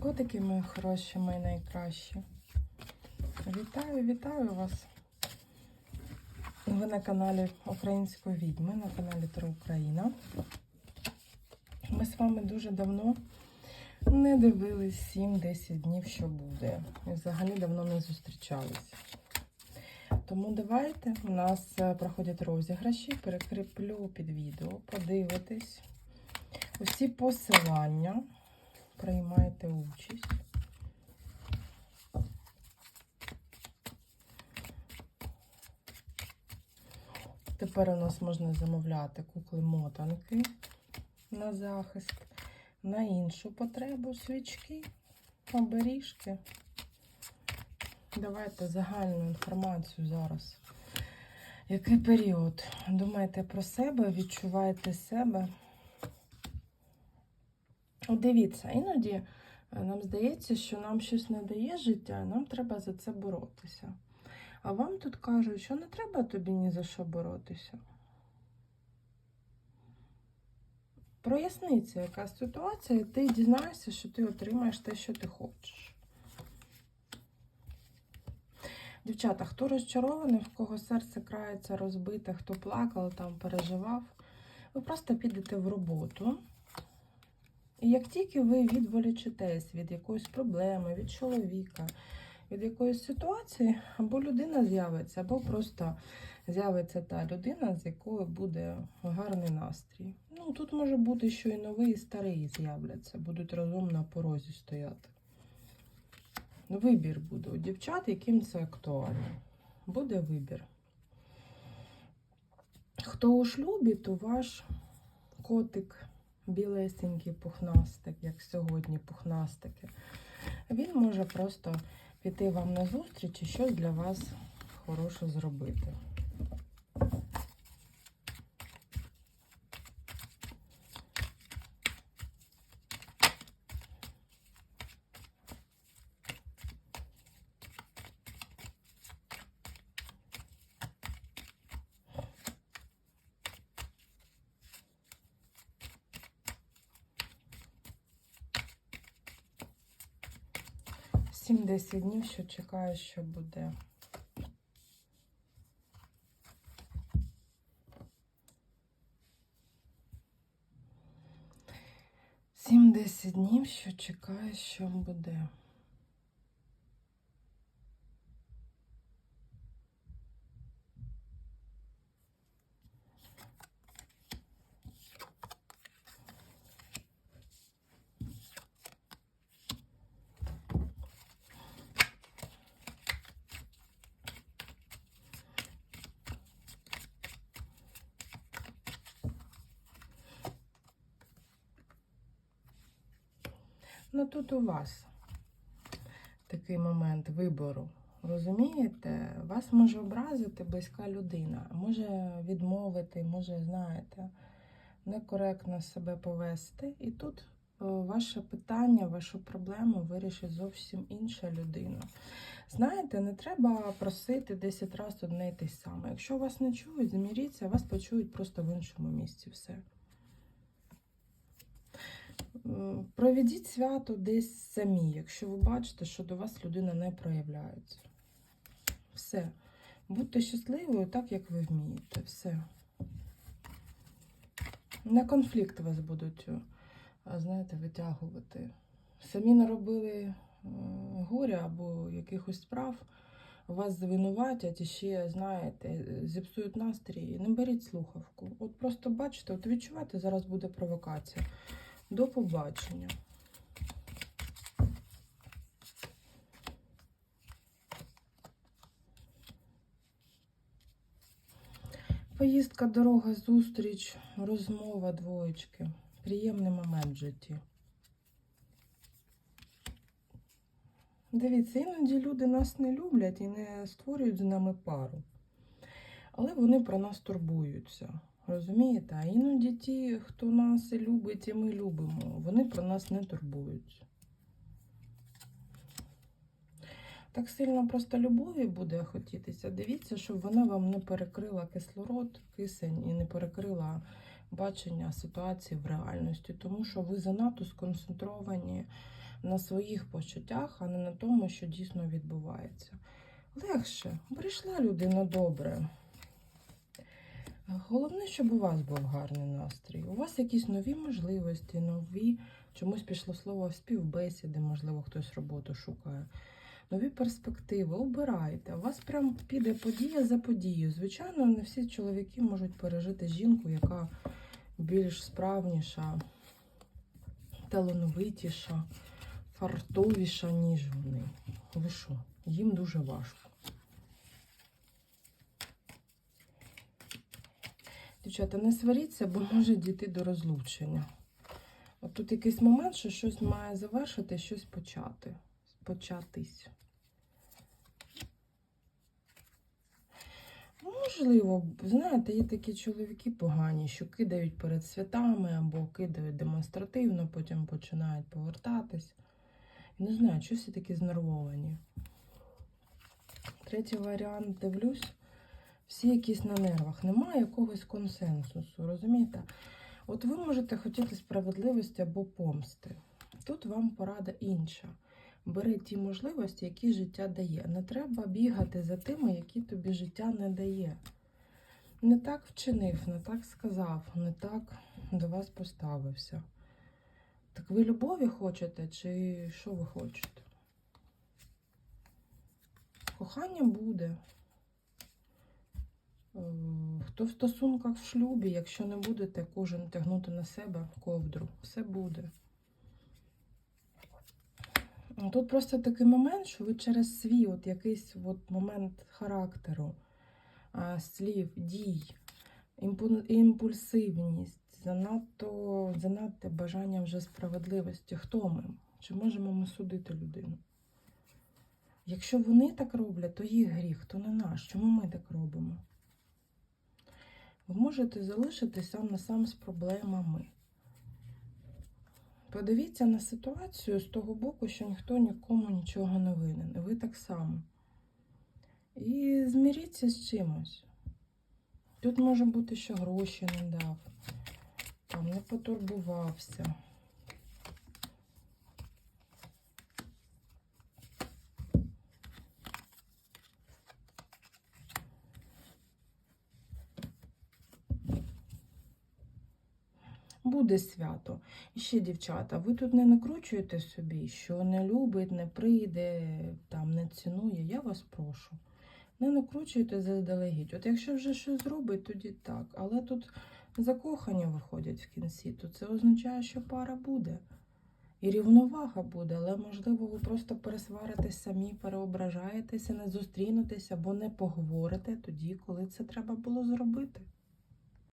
Котики мої хороші, мої найкращі. Вітаю, вітаю вас. Ви на каналі Української відьми, на каналі Тро Україна. Ми з вами дуже давно не дивились 7-10 днів, що буде. І взагалі давно не зустрічались. Тому давайте. У нас е, проходять розіграші, перекріплю під відео, подивитись. Усі посилання. Приймайте участь. Тепер у нас можна замовляти кукли-мотанки на захист, на іншу потребу свічки, оберіжки. Давайте загальну інформацію зараз. Який період? Думайте про себе, відчуваєте себе. От Дивіться, іноді е, нам здається, що нам щось не дає життя, нам треба за це боротися. А вам тут кажуть, що не треба тобі ні за що боротися. Проясниться, яка ситуація, і ти дізнаєшся, що ти отримаєш те, що ти хочеш. Дівчата, хто розчарований, в кого серце крається розбите, хто плакав, там переживав, ви просто підете в роботу. Як тільки ви відволічитесь від якоїсь проблеми, від чоловіка, від якоїсь ситуації, або людина з'явиться, або просто з'явиться та людина, з якою буде гарний настрій. Ну, тут може бути, що і новий, і старий з'являться, будуть разом на порозі стояти. Вибір буде у дівчат, яким це актуально. Буде вибір. Хто у шлюбі, то ваш котик білесенький пухнастик, як сьогодні пухнастики, він може просто піти вам на зустріч і щось для вас хороше зробити. Сім-десять днів, що чекаю, що буде. Сім-десять днів, що чекаю, що буде. Ну тут у вас такий момент вибору. Розумієте, вас може образити близька людина, може відмовити, може, знаєте, некоректно себе повести. І тут е, ваше питання, вашу проблему вирішить зовсім інша людина. Знаєте, не треба просити 10 разів одне й те саме. Якщо вас не чують, зміріться, вас почують просто в іншому місці. Все. Проведіть свято десь самі, якщо ви бачите, що до вас людина не проявляється. Все. Будьте щасливою так, як ви вмієте. Все. На конфлікт вас будуть, е, знаєте, витягувати. Самі наробили е, горя або якихось справ, вас звинуватять і ще, знаєте, зіпсують настрій. Не беріть слухавку. От просто бачите, от відчувати, зараз буде провокація. До побачення. Поїздка, дорога, зустріч, розмова двоєчки. Приємний момент в житті. Дивіться, іноді люди нас не люблять і не створюють з нами пару. Але вони про нас турбуються. Розумієте? А іноді ті, хто нас любить, і ми любимо, вони про нас не турбуються. Так сильно просто любові буде хотітися. Дивіться, щоб вона вам не перекрила кислород, кисень і не перекрила бачення ситуації в реальності, тому що ви занадто сконцентровані на своїх почуттях, а не на тому, що дійсно відбувається. Легше, прийшла людина добре. Головне, щоб у вас був гарний настрій. У вас якісь нові можливості, нові, чомусь пішло слово співбесіди, можливо, хтось роботу шукає. Нові перспективи, обирайте. У вас прям піде подія за подією. Звичайно, не всі чоловіки можуть пережити жінку, яка більш справніша, талановитіша, фартовіша, ніж вони. Ви що? Їм дуже важко. Дівчата, не сваріться, бо може дійти до розлучення. От тут якийсь момент, що щось має завершити, щось почати. Початись. Можливо, знаєте, є такі чоловіки погані, що кидають перед святами або кидають демонстративно, потім починають повертатись. Не знаю, що всі такі знервовані. Третій варіант дивлюсь, всі якісь на нервах. Немає якогось консенсусу, розумієте? От ви можете хотіти справедливості або помсти. Тут вам порада інша. Бери ті можливості, які життя дає. Не треба бігати за тими, які тобі життя не дає. Не так вчинив, не так сказав, не так до вас поставився. Так ви любові хочете, чи що ви хочете? Кохання буде. Е, Хто в стосунках в шлюбі, якщо не будете кожен тягнути на себе ковдру, все буде. Ну, Тут просто такий момент, що ви через свій от якийсь от момент характеру, слів, дій, імпу- імпульсивність, занадто, занадто бажання вже справедливості. Хто ми? Чи можемо ми судити людину? Якщо вони так роблять, то їх гріх, то не наш. Чому ми так робимо? Ви можете залишитись сам на сам з проблемами. Подивіться на ситуацію з того боку, що ніхто нікому нічого не винен. І ви так само. І зміріться з чимось. Тут може бути, що гроші не дав, там не потурбувався. Буде свято. І ще, дівчата, ви тут не накручуєте собі, що не любить, не прийде, там не цінує. Я вас прошу. Не накручуйте заздалегідь. От якщо вже щось зробить, тоді так. Але тут закохані виходять в кінці, то це означає, що пара буде. І рівновага буде, але можливо, ви просто пересваритесь самі, переображаєтеся, не зустрінетеся або не поговорите тоді, коли це треба було зробити.